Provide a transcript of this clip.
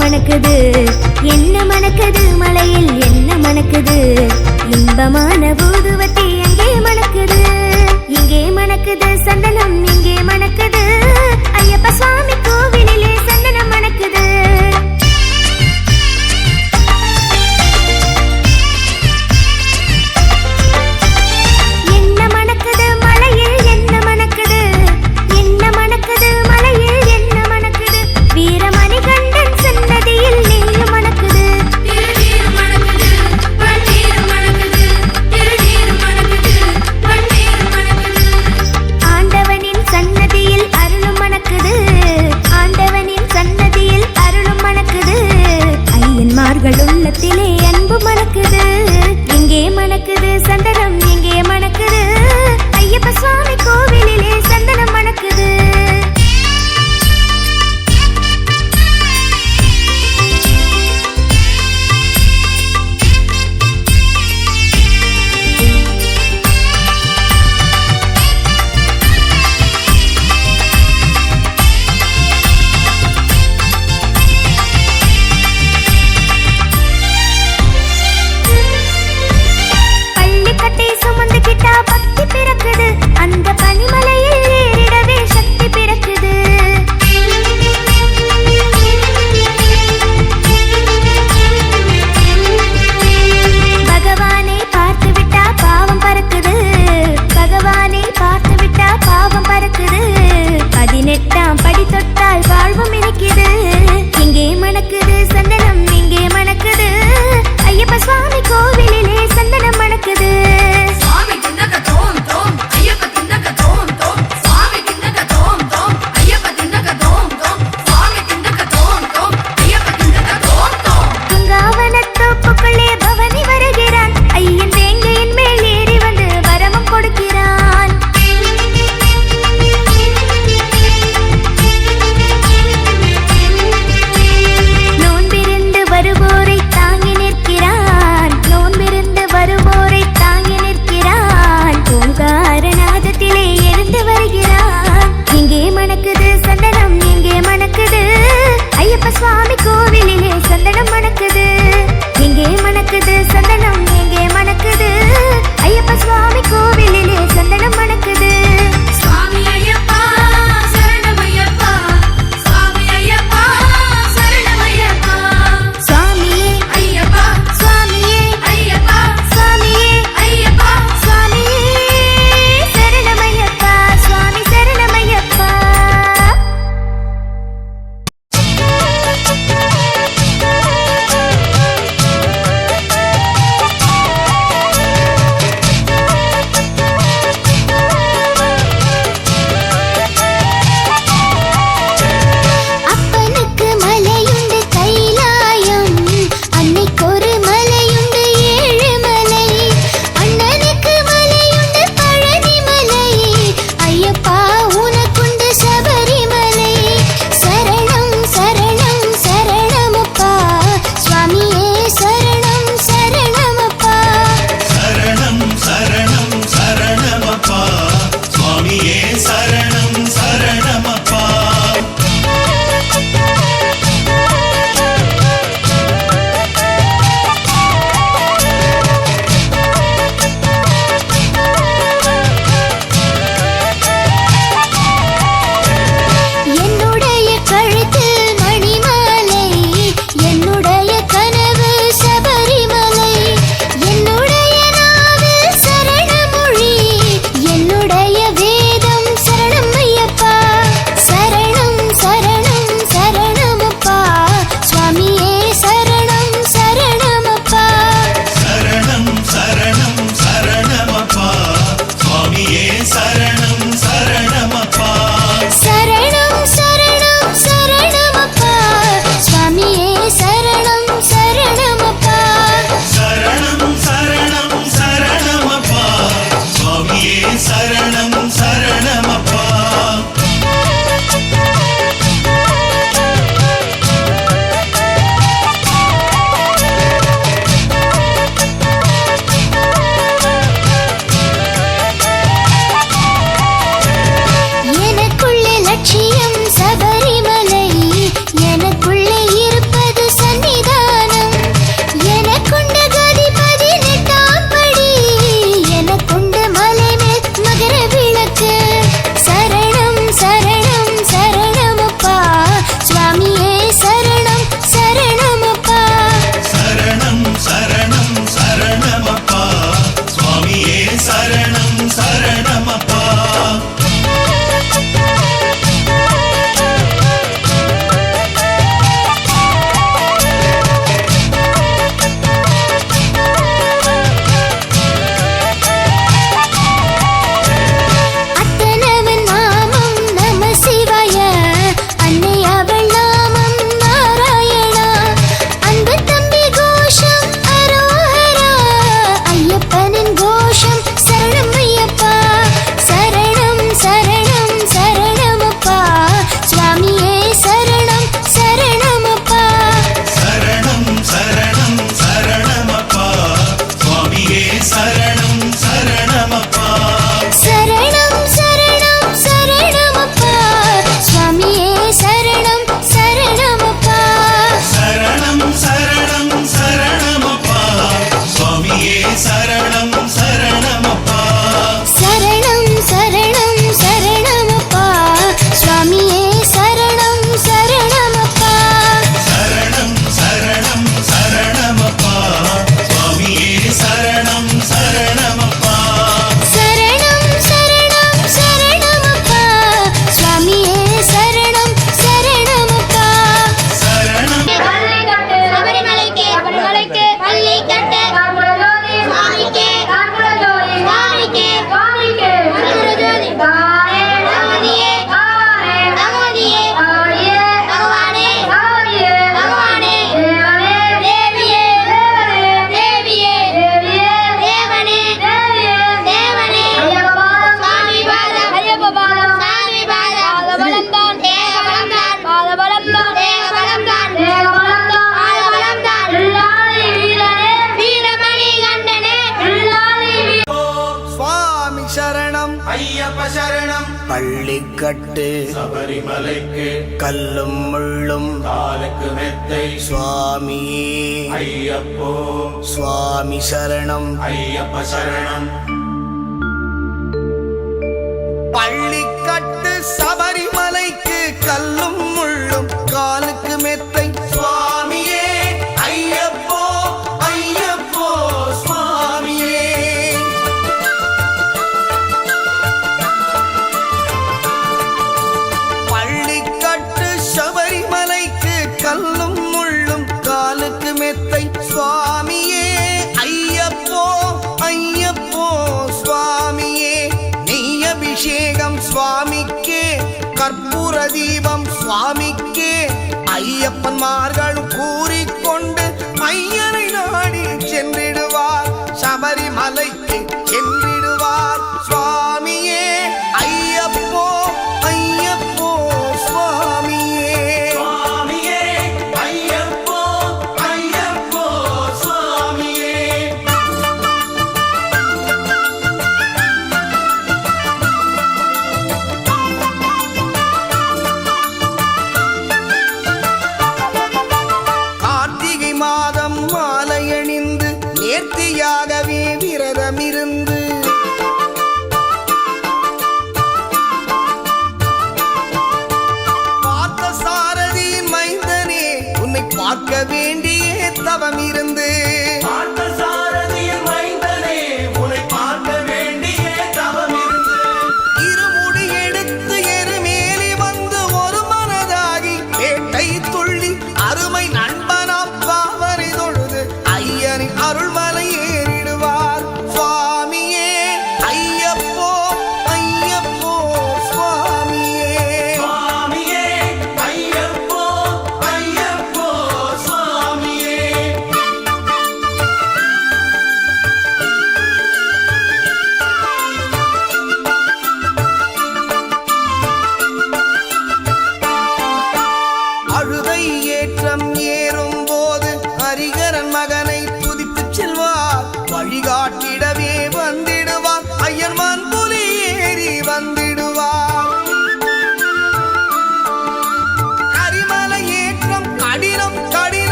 மணக்குது? என்ன மணக்குது? மலையில் என்ன மணக்குது? இன்பமான போது சரணமப்பா சபரிமலைக்கு கல்லும் முள்ளும் காலுக்கு மெத்தை சுவாமியே ஐயப்போ சுவாமி சரணம். ஐயப்ப சரணம். தீபம் சுவாமிக்கே. ஐயப்பன்மார்களும் கூறி